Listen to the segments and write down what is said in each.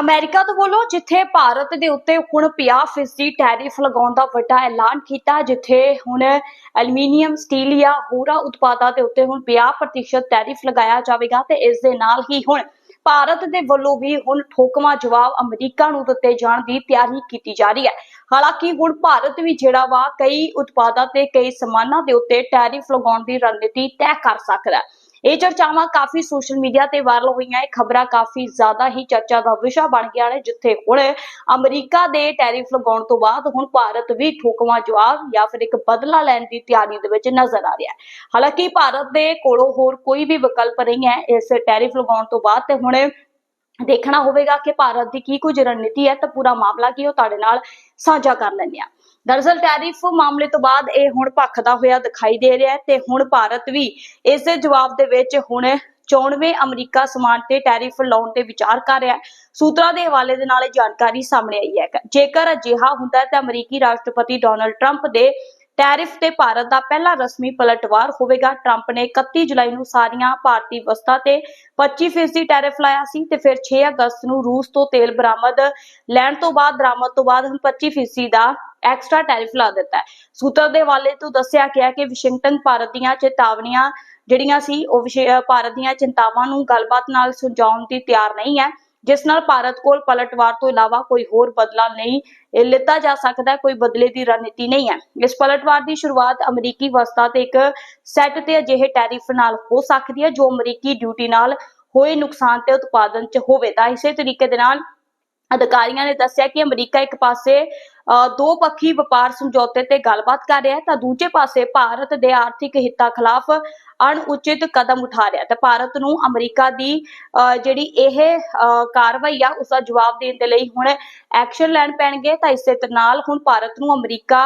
America ਤੋਂ ਬੋਲੋ ਜਿੱਥੇ ਭਾਰਤ ਦੇ ਉੱਤੇ ਹੁਣ 50% ਟੈਰਿਫ ਲਗਾਉਣ ਦਾ ਵੱਡਾ ਐਲਾਨ ਕੀਤਾ, ਜਿੱਥੇ ਹੁਣ ਐਲੂਮੀਨੀਅਮ, ਸਟੀਲ ਜਾਂ ਹੋਰਾਂ ਉਤਪਾਦਾਂ ਦੇ ਉੱਤੇ ਹੁਣ 50% ਟੈਰਿਫ ਲਗਾਇਆ ਜਾਵੇਗਾ ਤੇ ਇਸ ਦੇ ਨਾਲ ਹੀ ਹੁਣ ਭਾਰਤ ਦੇ ਵੱਲੋਂ ਵੀ ਹੁਣ ਠੋਕਵਾਂ ਜਵਾਬ ਅਮਰੀਕਾ ਨੂੰ ਦਿੱਤੇ ਜਾਣ ਦੀ ਤਿਆਰੀ ਕੀਤੀ ਜਾ ਰਹੀ ਹੈ। ਹਾਲਾਂਕਿ ਹੁਣ ਭਾਰਤ ਵੀ ਜਿਹੜਾ ਵਾ ਕਈ ਉਤਪਾਦਾਂ ਤੇ ਕਈ ਸਮਾਨਾਂ ਦੇ ਉੱਤੇ ਟੈਰਿਫ ਲਗਾਉਣ ਦੀ ਰਣਨੀਤੀ ਤੈਅ ਕਰ ਸਕਦਾ ਹੈ। ਇਹ ਚਰਚਾਵਾਂ ਕਾਫੀ ਸੋਸ਼ਲ ਮੀਡੀਆ ਤੇ ਵਾਇਰਲ ਹੋਈਆਂ। ਇਹ ਖਬਰਾਂ ਕਾਫੀ ਜ਼ਿਆਦਾ ਹੀ ਚਰਚਾ ਦਾ ਵਿਸ਼ਾ ਬਣ ਗਿਆ ਨੇ, ਜਿੱਥੇ ਹੁਣ ਅਮਰੀਕਾ ਦੇ ਟੈਰਿਫ ਲਗਾਉਣ ਤੋਂ ਬਾਅਦ ਹੁਣ ਭਾਰਤ ਵੀ ਠੋਕਵਾਂ ਜਵਾਬ ਜਾਂ ਫਿਰ ਇੱਕ ਬਦਲਾ ਲੈਣ ਦੀ ਤਿਆਰੀ ਦੇ ਵਿੱਚ ਨਜ਼ਰ ਆ ਰਿਹਾ ਹੈ। ਹਾਲਾਂਕਿ ਭਾਰਤ ਦੇ ਕੋਲੋਂ ਹੋਰ ਕੋਈ ਵੀ ਵਿਕਲਪ ਨਹੀਂ ਹੈ ਇਸ ਟੈਰਿਫ ਲਗਾਉਣ ਤੋਂ ਬਾਅਦ ਤੇ ਹੁਣ ਦੇਖਣਾ ਹੋਵੇਗਾ ਕਿ ਭਾਰਤ ਦੀ ਕੀ ਕੁਝ ਰਣਨੀਤੀ ਹੈ ਤਾਂ ਪੂਰਾ ਮਾਮਲਾ ਕੀ ਉਹ ਤੁਹਾਡੇ ਨਾਲ ਸਾਂਝਾ ਕਰ ਲੈਂਦੇ ਆ ਦਰਅਸਲ ਟੈਰਿਫ ਮਾਮਲੇ ਤੋਂ ਬਾਅਦ ਇਹ ਹੁਣ ਭਖਦਾ ਹੋਇਆ ਦਿਖਾਈ ਦੇ ਰਿਹਾ ਹੈ ਤੇ ਹੁਣ ਭਾਰਤ ਵੀ ਇਸ ਦੇ ਜਵਾਬ ਦੇ ਵਿੱਚ ਹੁਣ 94 ਅਮਰੀਕਾ ਸਮਾਨ ਤੇ ਟੈਰਿਫ ਲਾਉਣ ਤੇ ਵਿਚਾਰ ਕਰ ਰਿਹਾ ਹੈ। ਸੂਤਰਾਂ ਦੇ ਹਵਾਲੇ ਦੇ ਨਾਲ ਇਹ ਜਾਣਕਾਰੀ ਸਾਹਮਣੇ ਆਈ ਹੈ। ਜੇਕਰ ਅਜਿਹਾ ਹੁੰਦਾ ਤਾਂ ਅਮਰੀਕੀ ਰਾਸ਼ਟਰਪਤੀ ਡੋਨਲਡ ਟਰੰਪ ਦੇ ਟੈਰਿਫ ਤੇ ਭਾਰਤ ਦਾ ਪਹਿਲਾ ਰਸਮੀ ਪਲਟਵਾਰ ਹੋਵੇਗਾ। ਟਰੰਪ ਨੇ 31 ਜੁਲਾਈ ਨੂੰ ਸਾਰੀਆਂ ਭਾਰਤੀ ਵਸਤਾਂ ਤੇ 25% ਟੈਰਿਫ ਲਾਇਆ ਸੀ ਤੇ ਫਿਰ 6 ਅਗਸਤ ਨੂੰ ਰੂਸ ਤੋਂ ਤੇਲ ਬਰਾਮਦ ਲੈਣ ਤੋਂ ਬਾਅਦ ਦਰਾਮਦ ਤੋਂ ਬਾਅਦ ਹੁਣ 25% ਦਾ ਐਕਸਟਰਾ ਟੈਰਿਫ ਲਾ ਦਿੱਤਾ ਹੈ। ਸੂਤਰ ਦੇ ਹਵਾਲੇ ਤੋਂ ਦੱਸਿਆ ਗਿਆ ਕਿ ਵਾਸ਼ਿੰਗਟਨ ਭਾਰਤ ਦੀਆਂ ਚੇਤਾਵਨੀਆਂ ਜਿਹੜੀਆਂ ਸੀ, ਉਹ ਭਾਰਤ ਦੀਆਂ ਚਿੰਤਾਵਾਂ ਨੂੰ ਗੱਲਬਾਤ ਨਾਲ ਸੁਲਝਾਉਣ ਦੀ ਤਿਆਰ ਨਹੀਂ ਹੈ, ਜਿਸ ਨਾਲ ਭਾਰਤ ਕੋਲ ਪਲਟਵਾਰ ਤੋਂ ਇਲਾਵਾ ਕੋਈ ਹੋਰ ਬਦਲਾ ਨਹੀਂ ਲਿੱਤਾ ਜਾ ਸਕਦਾ, ਕੋਈ ਬਦਲੇ ਦੀ ਰਣਨੀਤੀ ਨਹੀਂ ਹੈ। ਇਸ ਪਲਟਵਾਰ ਦੀ ਸ਼ੁਰੂਆਤ ਅਮਰੀਕੀ ਵਸਤਾਂ ਤੇ ਇੱਕ ਸੈੱਟ ਤੇ ਅਜਿਹੇ ਟੈਰਿਫ ਨਾਲ ਹੋ ਸਕਦੀ ਹੈ, ਜੋ ਅਮਰੀਕੀ ਡਿਊਟੀ ਨਾਲ ਹੋਏ ਨੁਕਸਾਨ ਤੇ ਉਤਪਾਦਨ ਚ ਹੋਵੇ। ਤਾਂ ਇਸੇ ਤਰੀਕੇ ਦੇ ਨਾਲ ਅਧਿਕਾਰੀਆਂ ਨੇ ਦੱਸਿਆ ਕਿ ਅਮਰੀਕਾ ਇੱਕ ਪਾਸੇ ਦੋ ਪੱਖੀ ਵਪਾਰ ਸਮਝੌਤੇ ਤੇ ਗੱਲਬਾਤ ਕਰ ਰਿਹਾ ਹੈ, ਤਾਂ ਦੂਜੇ ਪਾਸੇ ਭਾਰਤ ਦੇ ਆਰਥਿਕ ਹਿੱਤਾਂ ਖਿਲਾਫ ਅਣਉਚਿਤ ਕਦਮ ਉਠਾ ਰਿਹਾ ਤੇ ਭਾਰਤ ਨੂੰ ਅਮਰੀਕਾ ਦੀ ਜਿਹੜੀ ਇਹ ਕਾਰਵਾਈ ਆ ਉਸ ਦਾ ਜਵਾਬ ਦੇਣ ਦੇ ਲਈ ਹੁਣ ਐਕਸ਼ਨ ਲੈਣ ਪੈਣਗੇ। ਤਾਂ ਇਸੇ ਦੇ ਨਾਲ ਹੁਣ ਭਾਰਤ ਨੂੰ ਅਮਰੀਕਾ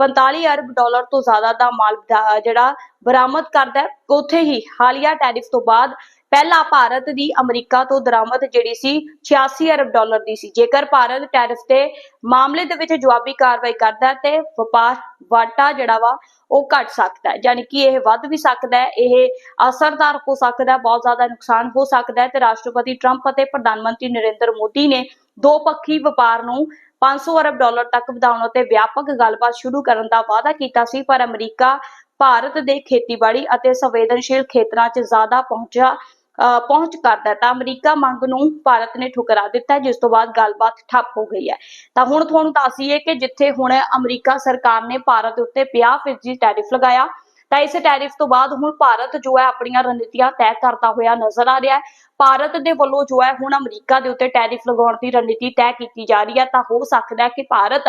45 ਅਰਬ ਡਾਲਰ ਤੋਂ ਜ਼ਿਆਦਾ ਦਾ ਮਾਲ ਜਿਹੜਾ ਬਰਾਮਦ ਕਰਦਾ ਹੈ। ਉੱਥੇ ਹੀ ਹਾਲੀਆ ਟੈਰਿਫ ਤੋਂ ਬਾਅਦ ਪਹਿਲਾਂ ਭਾਰਤ ਦੀ ਅਮਰੀਕਾ ਤੋਂ ਦਰਾਮਦ ਜਿਹੜੀ ਸੀ 86 ਅਰਬ ਡਾਲਰ ਦੀ ਸੀ। ਜੇਕਰ ਭਾਰਤ ਟੈਰਿਫ ਤੇ ਮਾਮਲੇ ਦੇ ਵਿੱਚ ਜਵਾਬੀ ਕਾਰਵਾਈ ਕਰਦਾ ਤੇ ਵਪਾਰ ਵਾਟਾ ਜਿਹੜਾ ਵਾ, ਉਹ ਘਟ ਸਕਦਾ ਹੈ। ਯਾਨੀ ਕਿ ਇਹ ਵੱਧ ਵੀ ਸਕਦਾ ਹੈ, ਇਹ ਅਸਰਦਾਰ ਹੋ ਸਕਦਾ ਹੈ, ਬਹੁਤ ਜ਼ਿਆਦਾ ਨੁਕਸਾਨ ਹੋ ਸਕਦਾ ਹੈ ਤੇ ਰਾਸ਼ਟਰਪਤੀ ਟਰੰਪ ਅਤੇ ਪ੍ਰਧਾਨ ਮੰਤਰੀ ਨਰਿੰਦਰ ਮੋਦੀ ਨੇ ਦੋ ਪੱਖੀ ਵਪਾਰ ਨੂੰ 500 ਅਰਬ ਡਾਲਰ ਤੱਕ ਵਧਾਉਣ ਅਤੇ ਵਿਆਪਕ ਗੱਲਬਾਤ ਸ਼ੁਰੂ ਕਰਨ ਦਾ ਵਾਅਦਾ ਕੀਤਾ ਸੀ, ਪਰ ਅਮਰੀਕਾ ਭਾਰਤ ਦੇ ਖੇਤੀਬਾੜੀ ਅਤੇ ਸੰਵੇਦਨਸ਼ੀਲ ਖੇਤਰਾਂ 'ਚ ਜ਼ਿਆਦਾ ਪਹੁੰਚਾ ਪਹੁੰਚ ਕਰਦਾ ਤਾਂ ਅਮਰੀਕਾ ਮੰਗ ਨੂੰ ਭਾਰਤ ਨੇ ਠੁਕਰਾ ਦਿੱਤਾ ਜਿਸ ਤੋਂ ਬਾਅਦ ਗੱਲਬਾਤ ਠੱਪ ਹੋ ਗਈ ਹੈ। ਤਾਂ ਹੁਣ ਤੁਹਾਨੂੰ ਦੱਸੀਏ ਕਿ ਜਿੱਥੇ ਹੁਣ ਅਮਰੀਕਾ ਸਰਕਾਰ ਨੇ ਭਾਰਤ ਉੱਤੇ 50% ਟੈਰਿਫ ਲਗਾਇਆ, ਤਾਂ ਇਸ ਟੈਰਿਫ ਤੋਂ ਬਾਅਦ ਹੁਣ ਭਾਰਤ ਜੋ ਹੈ ਆਪਣੀਆਂ ਰਣਨੀਤੀਆਂ ਤੈਅ ਕਰਦਾ ਹੋਇਆ ਨਜ਼ਰ ਆ ਰਿਹਾ ਹੈ। ਭਾਰਤ ਦੇ ਵੱਲੋਂ ਜੋ ਹੈ ਹੁਣ ਅਮਰੀਕਾ ਦੇ ਉੱਤੇ ਟੈਰਿਫ ਲਗਾਉਣ ਦੀ ਰਣਨੀਤੀ ਤੈਅ ਕੀਤੀ ਜਾ ਰਹੀ ਹੈ, ਤਾਂ ਹੋ ਸਕਦਾ ਹੈ ਕਿ ਭਾਰਤ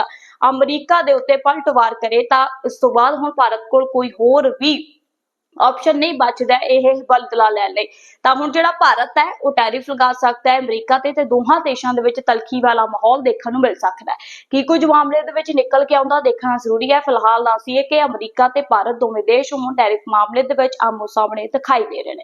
ਅਮਰੀਕਾ ਦੇ ਉੱਤੇ ਪਲਟਵਾਰ ਕਰੇ। ਤਾਂ ਇਸ ਤੋਂ ਬਾਅਦ ਹੁਣ ਭਾਰਤ ਕੋਲ ਕੋਈ ਹੋਰ ਵੀ ਆਪਸ਼ਨ ਨਹੀਂ ਬਚਦਾ ਇਹ ਬਲਦਲਾ ਲੈਣ ਲਈ। ਤਾਂ ਹੁਣ ਜਿਹੜਾ ਭਾਰਤ ਹੈ, ਉਹ ਟੈਰਿਫ ਲਗਾ ਸਕਦਾ ਹੈ, ਅਮਰੀਕਾ ਤੇ ਤੇ ਦੋਹਾਂ ਦੇਸ਼ਾਂ ਦੇ ਵਿੱਚ ਤਲਖੀ ਵਾਲਾ ਮਾਹੌਲ ਦੇਖਣ ਨੂੰ ਮਿਲ ਸਕਦਾ ਹੈ। ਕੀ ਕੁਝ ਮਾਮਲੇ ਦੇ ਵਿੱਚ ਨਿਕਲ ਕੇ ਆਉਂਦਾ, ਦੇਖਣਾ ਜ਼ਰੂਰੀ ਹੈ। ਫਿਲਹਾਲ ਦੱਸੀਏ ਕਿ ਅਮਰੀਕਾ ਤੇ ਭਾਰਤ ਦੋਵੇਂ ਦੇਸ਼ ਹੁਣ ਟੈਰਿਫ ਮਾਮਲੇ ਦੇ ਵਿੱਚ ਆਮੋ ਸਾਹਮਣੇ ਦਿਖਾਈ ਦੇ ਰਹੇ ਨੇ।